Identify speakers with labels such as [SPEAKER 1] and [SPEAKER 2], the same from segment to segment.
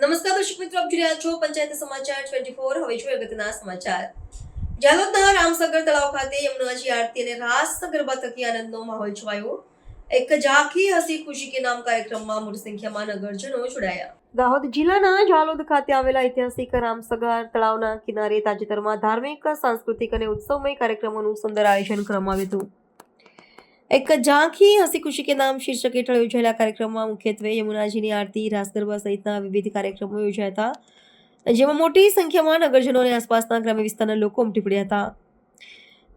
[SPEAKER 1] નમસ્કાર દર્શક મિત્રો, આપ જોઈ રહ્યા છો પંચાયત સમાચાર 24 હવે જોઈએ અગત્યના સમાચાર. જાલોદના રામસાગર તળાવ ખાતે યમુનાજી આરતી અને રાસ ગરબા થકી આનંદનો માહોલ છવાયો. એક ઝાંખી હસી ખુશી કે નામ કાર્યક્રમમાં મોટી સંખ્યામાં નગરજનો જોડાયા. દાહોદ જિલ્લાના જાલોદ ખાતે આવેલા ઐતિહાસિક રામસગર તળાવના કિનારે તાજેતરમાં ધાર્મિક, સાંસ્કૃતિક અને ઉત્સવમય કાર્યક્રમોનું સુંદર આયોજન કરવામાં આવ્યું હતું. એક ઝાંખી હસી ખુશી કે નામ શીર્ષક હેઠળ યોજાયેલા કાર્યક્રમમાં મુખ્યત્વે યમુનાજીની આરતી રાસ ગરબા સહિતના વિવિધ કાર્યક્રમો યોજાયા હતા, જેમાં મોટી સંખ્યામાં નગરજનો અને આસપાસના ગ્રામ્ય વિસ્તારના લોકો ઉમટી પડ્યા હતા.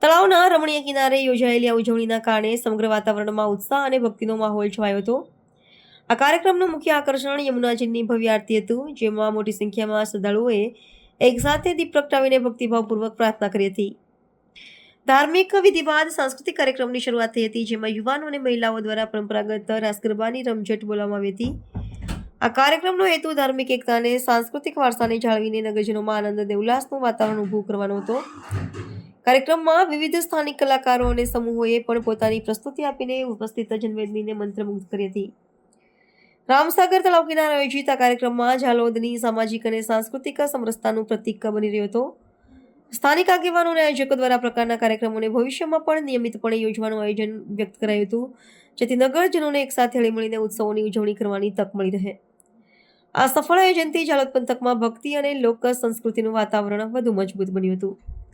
[SPEAKER 1] તળાવના રમણીય કિનારે યોજાયેલી આ ઉજવણીના કારણે સમગ્ર વાતાવરણમાં ઉત્સાહ અને ભક્તિનો માહોલ છવાયો હતો. આ કાર્યક્રમનું મુખ્ય આકર્ષણ યમુનાજીની ભવ્ય આરતી હતું, જેમાં મોટી સંખ્યામાં શ્રદ્ધાળુઓએ એકસાથે દીપ પ્રગટાવીને ભક્તિભાવપૂર્વક પ્રાર્થના કરી હતી. ધાર્મિક વિધિ બાદ સાંસ્કૃતિક કાર્યક્રમની શરૂઆત થઈ હતી, જેમાં યુવાનો અને મહિલાઓ દ્વારા પરંપરાગત રાસ ગરબાની રમઝટ બોલાવવામાં આવી હતી. આ કાર્યક્રમનો હેતુ ધાર્મિક એકતાને, સાંસ્કૃતિક વારસાને જાળવીને નગરજનોમાં આનંદ અને ઉલ્લાસનું વાતાવરણ ઊભું કરવાનો હતો. કાર્યક્રમમાં વિવિધ સ્થાનિક કલાકારો અને સમૂહોએ પણ પોતાની પ્રસ્તુતિ આપીને ઉપસ્થિત જનમેદનીને મંત્રમુગ્ધ કરી હતી. રામસાગર તળાવ કિનારે આયોજિત આ કાર્યક્રમમાં ઝાલોદની સામાજિક અને સાંસ્કૃતિક સમરસતાનું પ્રતીક બની રહ્યો હતો. સ્થાનિક આગેવાનો અને આયોજકો દ્વારા પ્રકારના કાર્યક્રમોને ભવિષ્યમાં પણ નિયમિતપણે યોજવાનું આયોજન વ્યક્ત કરાયું હતું, જેથી નગરજનોને એકસાથે હળીમળીને ઉત્સવોની ઉજવણી કરવાની તક મળી રહે. આ સફળ આયોજનથી જાલોદ પંથકમાં ભક્તિ અને લોક સંસ્કૃતિનું વાતાવરણ વધુ મજબૂત બન્યું હતું.